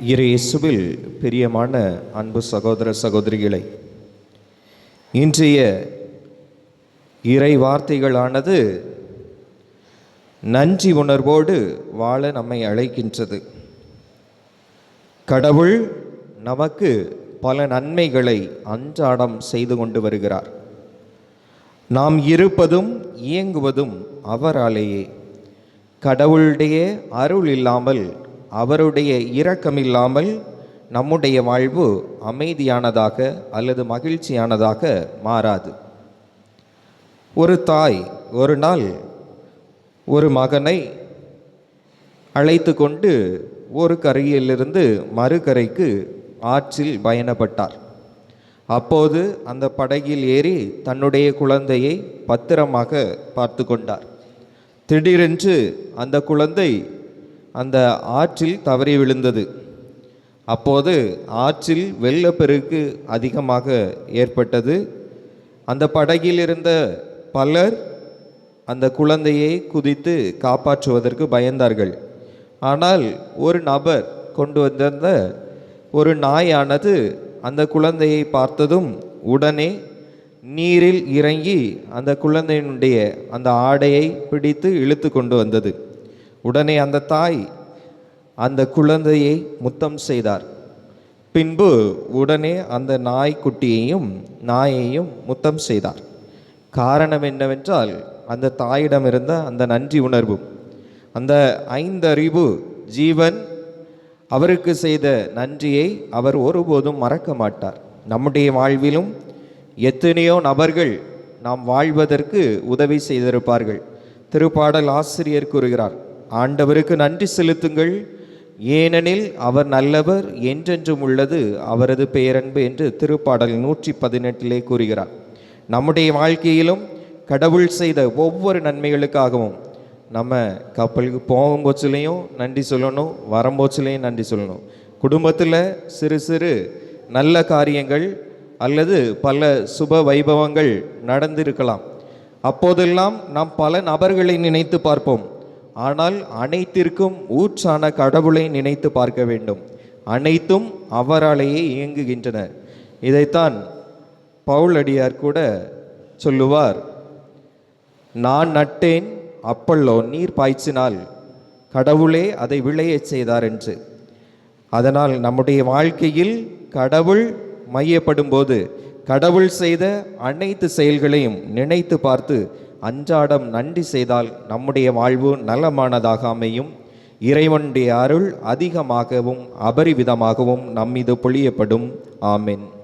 இரு இயேசுவில் பிரியமான அன்பு சகோதர சகோதரிகளை இன்றைய இறை வார்த்தைகளானது நன்றி உணர்வோடு வாழ நம்மை அழைக்கின்றது. கடவுள் நமக்கு பல நன்மைகளை அன்றாடம் செய்து கொண்டு வருகிறார். நாம் இருப்பதும் இயங்குவதும் அவராலேயே. கடவுளுடைய அருள் இல்லாமல் அவருடைய இரக்கமில்லாமல் நம்முடைய வாழ்வு அமைதியானதாக அல்லது மகிழ்ச்சியானதாக மாறாது. ஒரு தாய் ஒரு நாள் ஒரு மகனை அழைத்து கொண்டு ஒரு கரையிலிருந்து மறுகரைக்கு ஆற்றில் பயணப்பட்டார். அப்போது அந்த படகில் ஏறி தன்னுடைய குழந்தையை பத்திரமாக பார்த்து கொண்டார் திடீரென்று அந்த குழந்தை அந்த ஆற்றில் தவறி விழுந்தது. அப்போது ஆற்றில் வெள்ளப்பெருக்கு அதிகமாக ஏற்பட்டது. அந்த படகில் இருந்த பலர் அந்த குழந்தையை குதித்து காப்பாற்றுவதற்கு பயந்தார்கள். ஆனால் ஒரு நபர் கொண்டு வந்திருந்த ஒரு நாயானது அந்த குழந்தையை பார்த்ததும் உடனே நீரில் இறங்கி அந்த குழந்தையினுடைய அந்த ஆடையை பிடித்து இழுத்து கொண்டு வந்தது. உடனே அந்த தாய் அந்த குழந்தையை முத்தம் செய்தார். பின்பு உடனே அந்த நாய்க்குட்டியையும் நாயையும் முத்தம் செய்தார். காரணம் என்னவென்றால் அந்த தாயிடம் இருந்த அந்த நன்றி உணர்வு அந்த ஐந்தறிவு ஜீவன் அவருக்கு செய்த நன்றியை அவர் ஒருபோதும் மறக்க மாட்டார். நம்முடைய வாழ்விலும் எத்தனையோ நபர்கள் நாம் வாழ்வதற்கு உதவி செய்திருப்பார்கள். திருப்பாடல் ஆசிரியர் கூறுகிறார் ஆண்டவருக்கு நன்றி செலுத்துங்கள். ஏனெனில் அவர் நல்லவர் என்றென்றும் உள்ளது அவரது பேரன்பு என்று திருப்பாடல் நூற்றி பதினெட்டிலே கூறுகிறார். நம்முடைய வாழ்க்கையிலும் கடவுள் செய்த ஒவ்வொரு நன்மைகளுக்காகவும் நம்ம கப்பலுக்கு போகும்போச்சுலேயும் நன்றி சொல்லணும் வரும்போச்சுலேயும் நன்றி சொல்லணும். குடும்பத்தில் சிறு சிறு நல்ல காரியங்கள் அல்லது பல சுப வைபவங்கள் நடந்திருக்கலாம். அப்போதெல்லாம் நாம் பல நபர்களை நினைத்து பார்ப்போம். ஆனால் அனைத்திற்கும் ஊற்றான கடவுளை நினைத்து பார்க்க வேண்டும். அனைத்தும் அவராலேயே இயங்குகின்றன. இதைத்தான் பவுலடியார் கூட சொல்லுவார். நான் நட்டேன் அப்பல்லோ நீர் பாய்ச்சினால் கடவுளே அதை விளையச் செய்தார் என்று. அதனால் நம்முடைய வாழ்க்கையில் கடவுள் மையப்படும் போது கடவுள் செய்த அனைத்து செயல்களையும் நினைத்து பார்த்து அன்றாடம் நன்றி செய்தால் நம்முடைய வாழ்வு நலமானதாக அமையும். இறைவனுடைய அருள் அதிகமாகவும் அபரிவிதமாகவும் நம்மீது பொழியப்படும். ஆமென்.